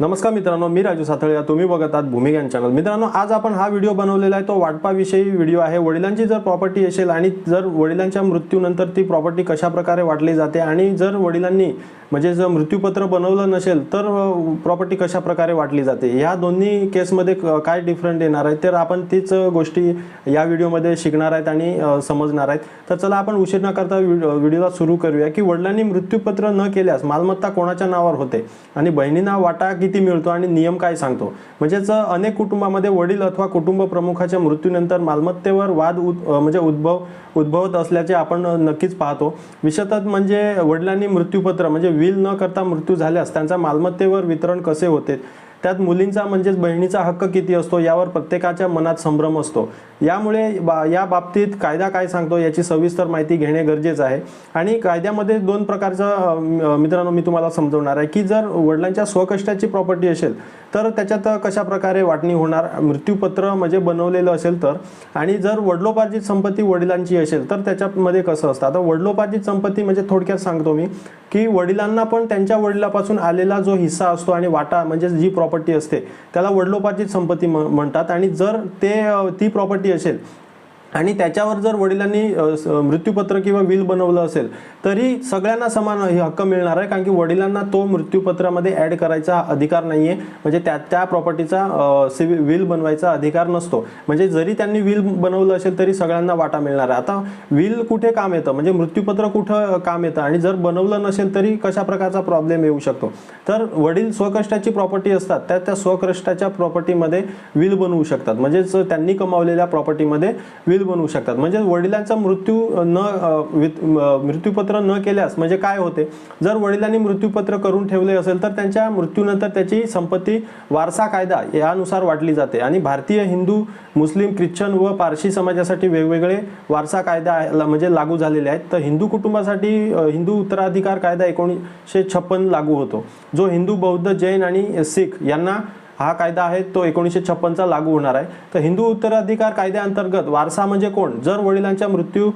नमस्कार मित्रांनो मी राजू साथळे तुम्ही बघत आहात भूमिज्ञान चॅनल. मित्रांनो आज आपण हा व्हिडिओ बनवलेला आहे. तो वाटपाविषयी व्हिडिओ आहे. वडिलांची जर प्रॉपर्टी असेल आणि जर वडिलांच्या मृत्यूनंतर ती प्रॉपर्टी कशाप्रकारे वाटली जाते आणि जर वडिलांनी म्हणजे जर मृत्यूपत्र बनवलं नसेल तर प्रॉपर्टी कशा प्रकारे वाटली जाते? ह्या दोन्ही केसमध्ये क- काय डिफरंट येणार आहे? तर आपण तीच गोष्टी या व्हिडिओमध्ये शिकणार आहेत आणि समजणार आहेत. तर चला आपण उशीर न करता व्हिडिओला सुरू करूया की वडिलांनी मृत्यूपत्र न केल्यास मालमत्ता कोणाच्या नावावर होते? आणि बहिणींना वाटा किती मिळतो आणि नियम काय सांगतो. म्हणजेच अनेक कुटुंबामध्ये वडील अथवा कुटुंब प्रमुखाच्या मृत्यूनंतर मालमत्तेवर वाद उद म्हणजे उद्भव उद्भवत असल्याचे आपण नक्कीच पाहतो. विशेषतः म्हणजे वडिलांनी मृत्यूपत्र म्हणजे विल न करता मृत्यू झाल्यास त्यांचा मालमत्तेवर वितरण कसे होते? त्यात मुलींचा म्हणजेच बहिणीचा हक्क किती असतो यावर प्रत्येकाच्या मनात संभ्रम असतो. यामुळे बा या बाबतीत कायदा काय सांगतो याची सविस्तर माहिती घेणे गरजेचं आहे. आणि कायद्यामध्ये दोन प्रकारचं मित्रांनो मी तुम्हाला समजवणार आहे की जर वडिलांच्या स्वकष्टाची प्रॉपर्टी असेल तर त्याच्यात कशा प्रकारे वाटणी होणार मृत्यूपत्र म्हणजे बनवलेलं असेल तर. आणि जर वडिलोपार्जित संपत्ती वडिलांची असेल तर त्याच्यामध्ये कसं असतं? आता वडिलोपार्जित संपत्ती म्हणजे थोडक्यात सांगतो मी की वडिलांना पण त्यांच्या वडिलापासून आलेला जो हिस्सा असतो आणि वाटा म्हणजे जी प्रॉपर्टी असते. त्याला वडिलोपार्जित संपत्ती म्हणतात. आणि जर ते ती प्रॉपर्टी असेल आणि त्याच्यावर जर वडिलांनी मृत्यूपत्र किंवा विल बनवलं असेल तरी सगळ्यांना समान हे हक्क मिळणार आहे कारण की वडिलांना तो मृत्यूपत्रामध्ये ॲड करायचा अधिकार नाही आहे म्हणजे त्या त्या प्रॉपर्टीचा सिव्हिल विल बनवायचा अधिकार नसतो. म्हणजे जरी त्यांनी विल बनवलं असेल तरी सगळ्यांना वाटा मिळणार आहे. आता विल कुठे काम येतं? म्हणजे मृत्यूपत्र कुठं काम येतं? आणि जर बनवलं नसेल तरी कशा प्रकारचा प्रॉब्लेम येऊ शकतो? तर वडील स्वकष्टाची प्रॉपर्टी असतात त्या त्या स्वकष्टाच्या प्रॉपर्टीमध्ये विल बनवू शकतात. म्हणजेच त्यांनी कमावलेल्या प्रॉपर्टीमध्ये विल बनवू शकतात. म्हणजे वडिलांचा मृत्यू न मृत्यूपत्र न केल्यास म्हणजे काय होते? जर वडिलांनी मृत्यूपत्र करून ठेवले असेल तर त्यांच्या मृत्यूनंतर त्याची संपत्ती वारसा कायदा यानुसार वाटली जाते. आणि भारतीय हिंदू मुस्लिम ख्रिश्चन व पारशी समाजासाठी वेगवेगळे वारसा कायदा म्हणजे लागू झालेले आहेत. तर हिंदू कुटुंबासाठी हिंदू उत्तराधिकार कायदा एकोणीसशे छप्पन लागू होतो. जो हिंदू बौद्ध जैन आणि सिख यांना हा कायदा आहे तो एकोणीसशे छप्पनचा लागू होणार आहे. तर हिंदू उत्तराधिकार कायद्याअंतर्गत वारसा म्हणजे कोण? जर वडिलांच्या मृत्यू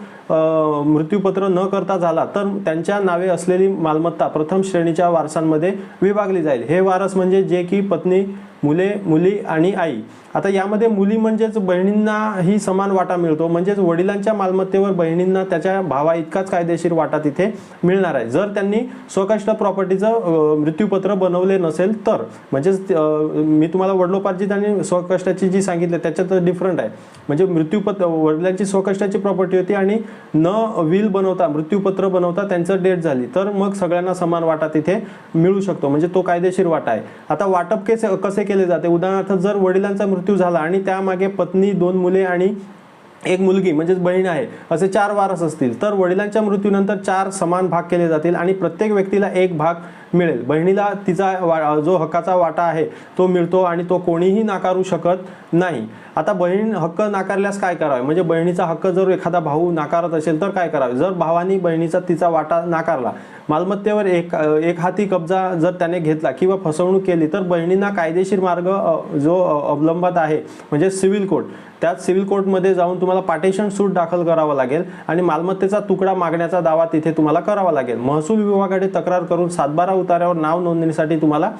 मृत्यूपत्र न करता झाला तर त्यांच्या नावे असलेली मालमत्ता प्रथम श्रेणीच्या वारसांमध्ये विभागली जाईल. हे वारस म्हणजे जे की पत्नी मुले मुली आणि आई. आता यामध्ये मुली म्हणजेच बहिणींनाही समान वाटा मिळतो. म्हणजेच वडिलांच्या मालमत्तेवर बहिणींना त्याच्या भावा इतकाच कायदेशीर वाटा तिथे मिळणार आहे. जर त्यांनी स्वकष्ट प्रॉपर्टीचं मृत्यूपत्र बनवले नसेल तर म्हणजेच मी तुम्हाला वडिलोपार्जित आणि स्वकष्टाची जी सांगितली त्याच्यात डिफरंट आहे. म्हणजे मृत्यूपत्र वडिलांची स्वकष्टाची प्रॉपर्टी होती आणि न विल बनवता मृत्यूपत्र बनवता त्यांचं डेट झाली. तर मग सगळ्यांना समान वाटा तिथे मिळू शकतो. म्हणजे तो कायदेशीर वाटा आहे. आता वाटप केस कसे केले जाते? उदाहरणार्थ जर वडिलांचा मृत्यू मृत्यू झाला आणि त्यामागे पत्नी दोन मुले आणि एक मुलगी म्हणजेच बहीण आहे. असे चार वारस असतील. तर वडिलांच्या मृत्यूनंतर चार समान भाग केले जातील आणि प्रत्येक व्यक्तीला एक भाग मिळेल. बहिणीला तिचा वा जो हक्काचा वाटा आहे तो मिळतो आणि तो कोणीही नाकारू शकत नाही. आता बहीण हक्क नाकारल्यास काय करावे? म्हणजे बहिणीचा हक्क जर एखादा भाऊ नाकारत असेल तर काय करावे? जर भावानी बहिणीचा तिचा वाटा नाकारला मालमत्तेवर एक एक हाती कब्जा जर त्याने घेतला किंवा फसवणूक केली तर बहिणींना कायदेशीर मार्ग जो अवलंबत आहे म्हणजे सिव्हिल कोर्ट. त्यात सिव्हिल कोर्टमध्ये जाऊन तुम्हाला पार्टेशन सूट दाखल करावा लागेल आणि मालमत्तेचा तुकडा मागण्याचा दावा तिथे तुम्हाला करावा लागेल. महसूल विभागाकडे तक्रार करून सातबारा उतार्यावर नाव नोंदणीसाठी तुम्हाला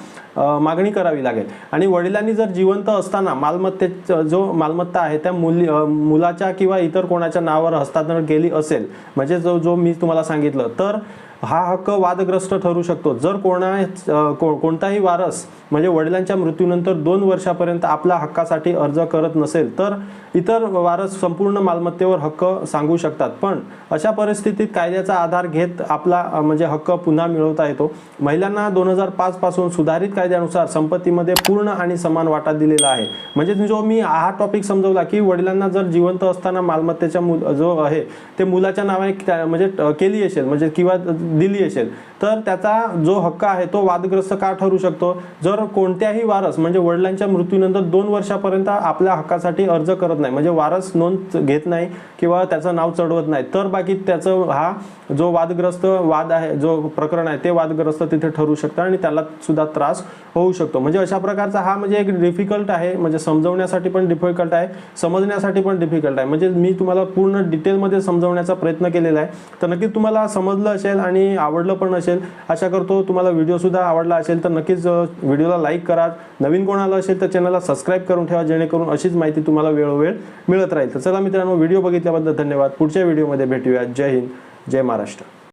मागणी करावी लागेल. आणि वडिलांनी जर जिवंत असताना मालमत्ते जो मालमत्ता आहे त्या मुली मुलाच्या किंवा इतर कोणाच्या नावावर हस्तांतरण केली असेल म्हणजे जो जो मी तुम्हाला सांगितलं तर हा हक्क वादग्रस्त ठरू शकतो. जर कोणा को- कोणताही वारस म्हणजे वडिलांच्या मृत्यूनंतर दोन वर्षापर्यंत आपल्या हक्कासाठी अर्ज करत नसेल तर इतर वारस संपूर्ण मालमत्तेवर हक्क सांगू शकतात. पण अशा परिस्थितीत कायद्याचा आधार घेत आपला म्हणजे हक्क पुन्हा मिळवता येतो. महिलांना दोन हजार पाच पासून सुधारित कायद्यानुसार संपत्तीमध्ये पूर्ण आणि समान वाटा दिलेला आहे. म्हणजे जो मी हा टॉपिक समजवला की वडिलांना जर जिवंत असताना मालमत्तेच्या मुल जो आहे ते मुलाच्या नावाने म्हणजे केली असेल म्हणजे किंवा दिली असेल. तर त्याचा जो हक्क आहे तो वादग्रस्त का ठरू शकतो? जर कोणत्याही वारस म्हणजे वडिलांच्या मृत्यूनंतर दोन वर्षापर्यंत आपल्या हक्कासाठी अर्ज करत नाही म्हणजे वारस नोंद घेत नाही किंवा त्याचं नाव चढवत नाही तर बाकी त्याचं हा जो वादग्रस्त वाद आहे जो प्रकरण आहे ते वादग्रस्त तिथे ठरू शकतं आणि त्याला सुद्धा त्रास होऊ शकतो. म्हणजे अशा प्रकारचा हा म्हणजे एक डिफिकल्ट आहे म्हणजे समजवण्यासाठी पण डिफिकल्ट आहे समजण्यासाठी पण डिफिकल्ट आहे. म्हणजे मी तुम्हाला पूर्ण डिटेलमध्ये समजवण्याचा प्रयत्न केलेला आहे. तर नक्की तुम्हाला समजलं असेल आणि आवडलं पण असेल. अशा आशा करतो तुम्हाला व्हिडिओसुद्धा आवडला असेल तर नक्कीच व्हिडिओला लाईक करा. नवीन कोणाला असेल तर चॅनलला सबस्क्राईब करून ठेवा जेणेकरून अशीच माहिती तुम्हाला वेळोवेळ मिळत राहील. तर चला मित्रांनो व्हिडिओ बघितल्याबद्दल धन्यवाद. पुढच्या व्हिडिओमध्ये भेटूया जय हिंद. जय महाराष्ट्र.